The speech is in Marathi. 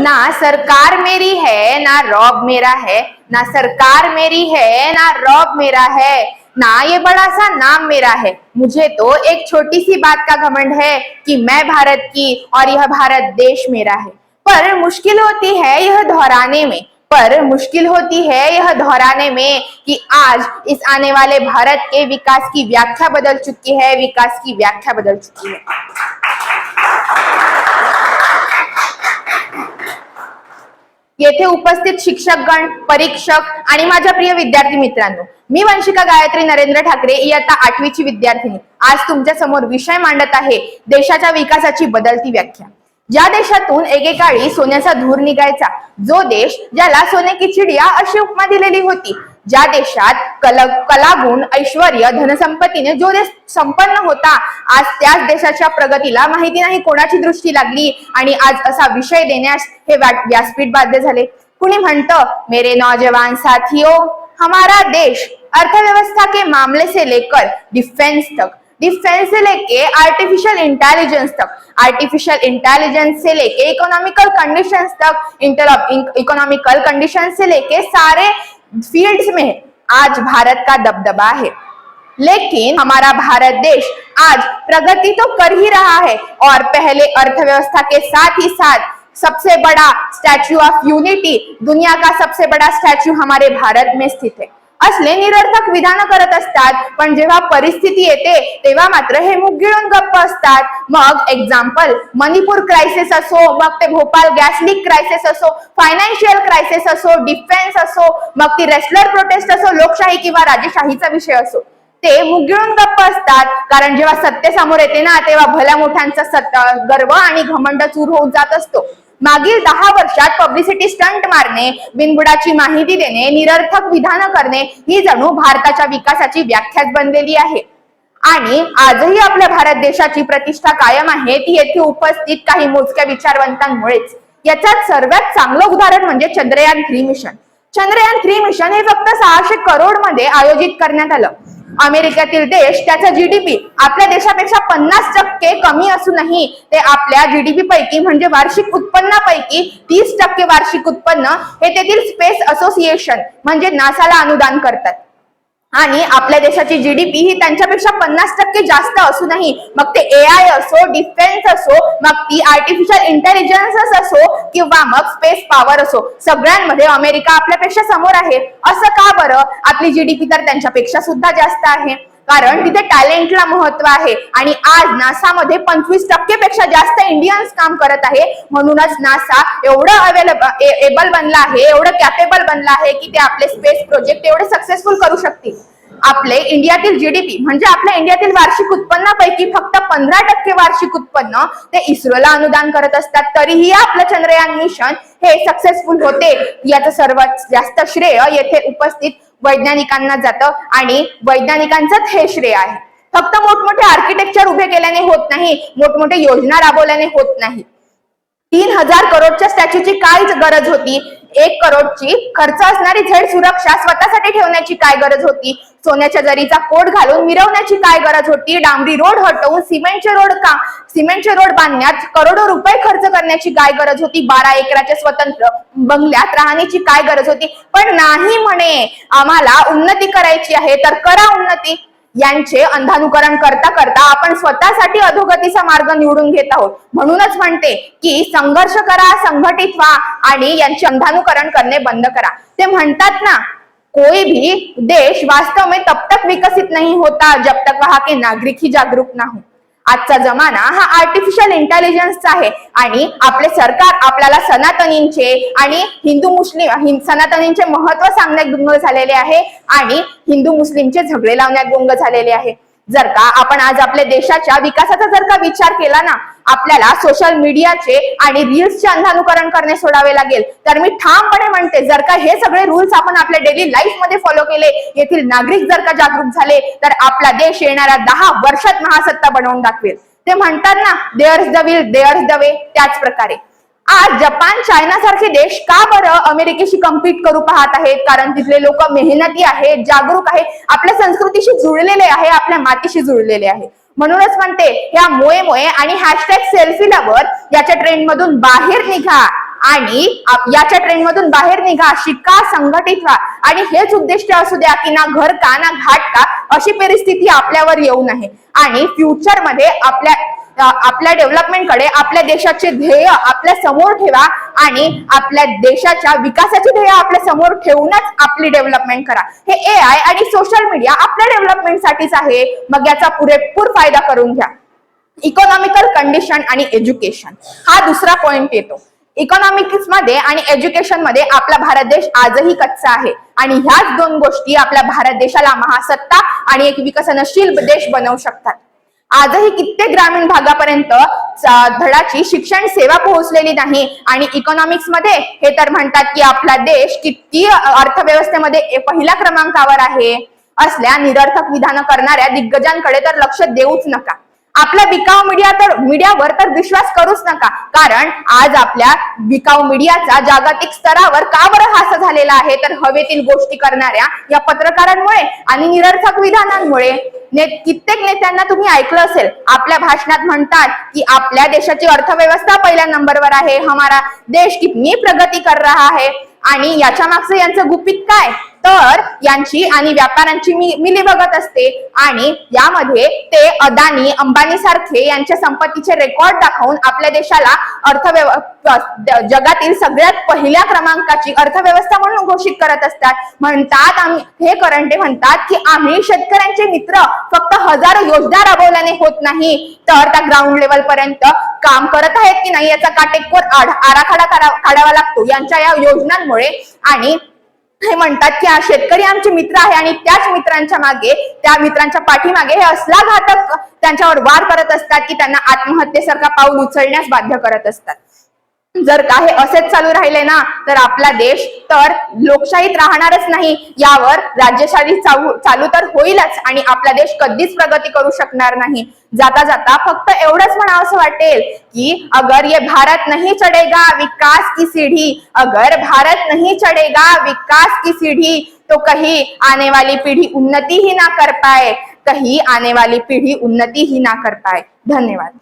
ना सरकार मेरी है, ना रॉब मेरा है, ना सरकार मेरी है, ना रॉब मेरा है, ना ये बड़ा सा नाम मेरा है। मुझे तो एक छोटी सी बात का घमंड है कि मैं भारत की और यह भारत देश मेरा है। पर मुश्किल होती है यह दोहराने में, पर मुश्किल होती है यह दोहराने में कि आज इस आने वाले भारत के विकास की व्याख्या बदल चुकी है, विकास की व्याख्या बदल चुकी है। येथे उपस्थित शिक्षकगण परीक्षक आणि माझ्या प्रिय विद्यार्थी मित्रांनो मी वंशिका गायत्री नरेंद्र ठाकरे इयत्ता आठवीची विद्यार्थिनी. आज तुमच्यासमोर विषय मांडत आहे देशाच्या विकासाची बदलती व्याख्या. ज्या देशातून एकेकाळी सोन्याचा धूर निघायचा जो देश ज्याला सोने की चिडिया अशी उपमा दिलेली होती ज्या देशात कल कलागुण ऐश्वर धनसंपत्तीने जो देश संपन्न होता आज त्याच देशाच्या प्रगतीला माहिती नाही कोणाची दृष्टी लागली. आणि आज असा विषय देण्यास हे व्यासपीठ बाध्य झाले. कुणी म्हणतं मेरे नौजवान साथियों हमारा देश अर्थव्यवस्था के मामले से लेकर डिफेंस तक डिफेंस से लेके आर्टिफिशियल इंटेलिजेंस तक आर्टिफिशियल इंटेलिजेंस से लेके इकोनॉमिकल कंडीशंस तक इंटर इकोनॉमिकल कंडीशन से लेके सारे फील्ड्स में आज भारत का दबदबा है। लेकिन हमारा भारत देश आज प्रगति तो कर ही रहा है और पहले अर्थव्यवस्था के साथ ही साथ सबसे बड़ा स्टैच्यू ऑफ़ यूनिटी दुनिया का सबसे बड़ा स्टैच्यू हमारे भारत में स्थित है। असले निरर्थक विधान करत असतात पण जेव्हा परिस्थिती येते तेव्हा मात्र हे मुख गिळून गप्प असतात. मग एक्झाम्पल मणिपूर क्रायसिस असो मग ते भोपाल गॅस लीक क्रायसिस असो फायनान्शियल क्रायसिस असो डिफेन्स असो मग ती रेस्लर प्रोटेस्ट असो लोकशाही किंवा राजेशाहीचा विषय असो ते मुगिळून गप्प असतात. कारण जेव्हा सत्य समोर येते ना तेव्हा भल्या मोठ्यांचा सत्ता गर्व आणि घमंड चूर होऊन जात असतो. मागील दहा वर्षात पब्लिसिटी स्टंट मारणे बिनबुडाची माहिती देणे निरर्थक विधान करणे ही जणू भारताच्या विकासाची व्याख्याच बनलेली आहे. आणि आजही आपल्या भारत देशाची प्रतिष्ठा कायम आहे ती येथे उपस्थित काही मोजक्या विचारवंतांमुळेच. याच्यात सर्वात चांगलं उदाहरण म्हणजे Chandrayaan three mission Chandrayaan three mission हे फक्त सहाशे करोडमध्ये आयोजित करण्यात आलं. अमेरिकेतील देश त्याचा जीडीपी आपल्या देशापेक्षा पन्नास टक्के कमी असूनही ते आपल्या जीडीपी पैकी म्हणजे वार्षिक उत्पन्नापैकी तीस टक्के वार्षिक उत्पन्न हे तेथील स्पेस असोसिएशन म्हणजे नासाला अनुदान करतात. आणि आपल्या देशाची जीडीपी ही त्यांच्यापेक्षा पन्नास टक्के जास्त असूनही मग ते ए आय असो डिफेन्स असो मग ती आर्टिफिशियल इंटेलिजन्स असो किंवा मग स्पेस पॉवर असो सगळ्यांमध्ये अमेरिका आपल्यापेक्षा समोर आहे. असं का बरं? आपली जीडीपी तर त्यांच्यापेक्षा सुद्धा जास्त आहे. कारण तिथे टॅलेंटला महत्त्व आहे. आणि आज नासामध्ये पंचवीस टक्के पेक्षा जास्त इंडियन्स काम करत आहे. म्हणूनच नासा एवढं अवेलेबल एबल बनला आहे एवढं कॅपेबल बनला आहे की ते आपले स्पेस प्रोजेक्ट एवढे सक्सेसफुल करू शकतील. आपले इंडियातील जीडीपी म्हणजे आपल्या इंडियातील वार्षिक उत्पन्नापैकी फक्त पंधरा टक्के वार्षिक उत्पन्न ते इस्रोला अनुदान करत असतात. तरीही आपलं चंद्रयान मिशन हे सक्सेसफुल होते. याचं सर्वात जास्त श्रेय येथे उपस्थित वैज्ञानिकांना जातं आणि वैज्ञानिकांचंच हे श्रेय आहे. फक्त मोठमोठे आर्किटेक्चर उभे केल्याने होत नाही मोठमोठे योजना राबवल्याने होत नाही. तीन हजार करोडच्या स्टॅच्यूची काय गरज होती. एक करोडची खर्च असणारी झेड सुरक्षा स्वतःसाठी ठेवण्याची काय गरज होती? सोन्याच्या जरीचा कोट घालून मिरवण्याची काय गरज होती? डांबरी रोड हटवून सिमेंटचे रोड का सिमेंटचे रोड बांधण्यात करोडो रुपये खर्च करण्याची काय गरज होती? बारा एकराच्या स्वतंत्र बंगल्यात राहण्याची काय गरज होती? पण नाही म्हणे आम्हाला उन्नती करायची आहे तर करा उन्नती. यांचे अंधानुकरण करता करता आपण स्वतःसाठी अधोगतीचा मार्ग निवडून घेत आहोत. म्हणूनच म्हणते की संघर्ष करा संघटित व्हा आणि यांचे अंधानुकरण करणे बंद करा. ते म्हणतात ना कोई भी देश वास्तव में तब तक विकसित नहीं होता जब तक वहां के नागरिक ही जागरूक ना हो. आजचा जमाना हा आर्टिफिशियल इंटेलिजन्सचा आहे. आणि आपले सरकार आपल्याला सनातनींचे आणि हिंदू मुस्लिम सनातनींचे महत्त्व सांगण्यात गुंग झालेले आहे. आणि हिंदू मुस्लिमचे झगडे लावण्यात गुंग झालेले आहे. जर का आपण आज आपल्या देशाच्या विकासाचा जर का विचार केला ना आपल्याला सोशल मीडियाचे आणि रील्सचे अंधानुकरण करणे सोडावे लागेल. तर मी ठामपणे म्हणते जर का हे सगळे रूल्स आपण आपल्या डेली लाईफमध्ये फॉलो केले येथील नागरिक जर का जागरूक झाले तर आपला देश येणाऱ्या दहा वर्षात महासत्ता बनवून दाखवेल. ते म्हणतात ना there's the will there's the way त्याच प्रकारे. आज जपान चायना सारखे देश का बरं अमेरिकेशी कम्पीट करू पाहत आहेत? कारण तिथले लोक मेहनती आहेत जागरूक आहेत आपल्या संस्कृतीशी जुळलेले आहे आपल्या मातीशी जुळलेले आहे. म्हणूनच म्हणते ह्या मोये मोये आणि हॅशटॅग सेल्फी लवर याच्या ट्रेंड मधून बाहेर निघा आणि याच्या ट्रेंड मधून बाहेर निघा शिका संघटित व्हा. आणि हेच उद्दिष्ट असू द्या की ना घर का ना घाट का अशी परिस्थिती आपल्यावर येऊ नये. आणि फ्युचरमध्ये आपल्या आपल्या डेव्हलपमेंटकडे आपल्या देशाचे ध्येय आपल्यासमोर ठेवा आणि आपल्या देशाच्या विकासाचे ध्येय आपल्यासमोर ठेवूनच आपली डेव्हलपमेंट करा. हे ए आय आणि सोशल मीडिया आपल्या डेव्हलपमेंटसाठीच आहे. मग याचा पुरेपूर फायदा करून घ्या. इकॉनॉमिकल कंडिशन आणि एज्युकेशन हा दुसरा पॉइंट येतो. इकॉनॉमिक्समध्ये आणि एज्युकेशनमध्ये आपला भारत देश आजही कच्चा आहे. आणि ह्याच दोन गोष्टी आपल्या भारत देशाला महासत्ता आणि एक विकसनशील देश बनवू शकतात. आजही कित्येक ग्रामीण भागापर्यंत धडाची शिक्षण सेवा पोहोचलेली नाही. आणि इकॉनॉमिक्समध्ये हे तर म्हणतात की आपला देश किती अर्थव्यवस्थेमध्ये पहिल्या क्रमांकावर आहे असल्या निरर्थक विधानं करणाऱ्या दिग्गजांकडे तर लक्ष देऊच नका. आपल्या बिकाऊ मीडिया तर मीडियावर तर विश्वास करूच नका. कारण आज आपल्या बिकाऊ मीडियाचा जागतिक स्तरावर का बरं हास झालेला आहे? तर हवेतील गोष्टी करणाऱ्या या पत्रकारांमुळे आणि निरर्थक विधानांमुळे. ने कित्येक नेत्यांना तुम्ही ऐकलं असेल आपल्या भाषणात म्हणतात की आपल्या देशाची अर्थव्यवस्था पहिल्या नंबरवर आहे हमारा देश कितनी प्रगती कर रहा है. आणि याच्या मागचं यांचं गुपित काय? तर यांची आणि व्यापाऱ्यांची मी मिली बघत असते. आणि यामध्ये ते अदानी अंबानी सारखे यांच्या संपत्तीचे रेकॉर्ड दाखवून आपल्या देशाला अर्थव्यव जगातील सगळ्यात पहिल्या क्रमांकाची अर्थव्यवस्था म्हणून घोषित करत असतात. म्हणतात आम्ही हे करंटे म्हणतात की आम्ही शेतकऱ्यांचे मित्र फक्त हजारो योजना राबवल्याने होत नाही. तर त्या ग्राउंड लेवल पर्यंत काम करत आहेत की नाही याचा काटेकोर आराखडा काढावा लागतो. यांच्या या योजनांमुळे आणि हे म्हणतात की हा शेतकरी आमचे मित्र आहे आणि त्याच मित्रांच्या मागे त्या मित्रांच्या पाठीमागे हे असला घातक त्यांच्यावर वार करत असतात की त्यांना आत्महत्येसारखा पाऊल उचलण्यास बाध्य करत असतात. जर का हे असेच चालू राहिले ना तर आपला देश तर लोकशाहीत राहणारच नाही. यावर राज्यशाही चालू चालू तर होईलच आणि आपला देश कधीच प्रगती करू शकणार नाही. जाता जाता फक्त एवढंच म्हणावं असं वाटेल की अगर ये भारत नहीं चढ़ेगा विकास की सीढ़ी. अगर भारत नहीं चढ़ेगा विकास की सीढ़ी तो कहीं आने वाली पीढ़ी उन्नति ही ना कर पाए. कहीं आने वाली पीढ़ी उन्नति ही ना कर पाए. धन्यवाद.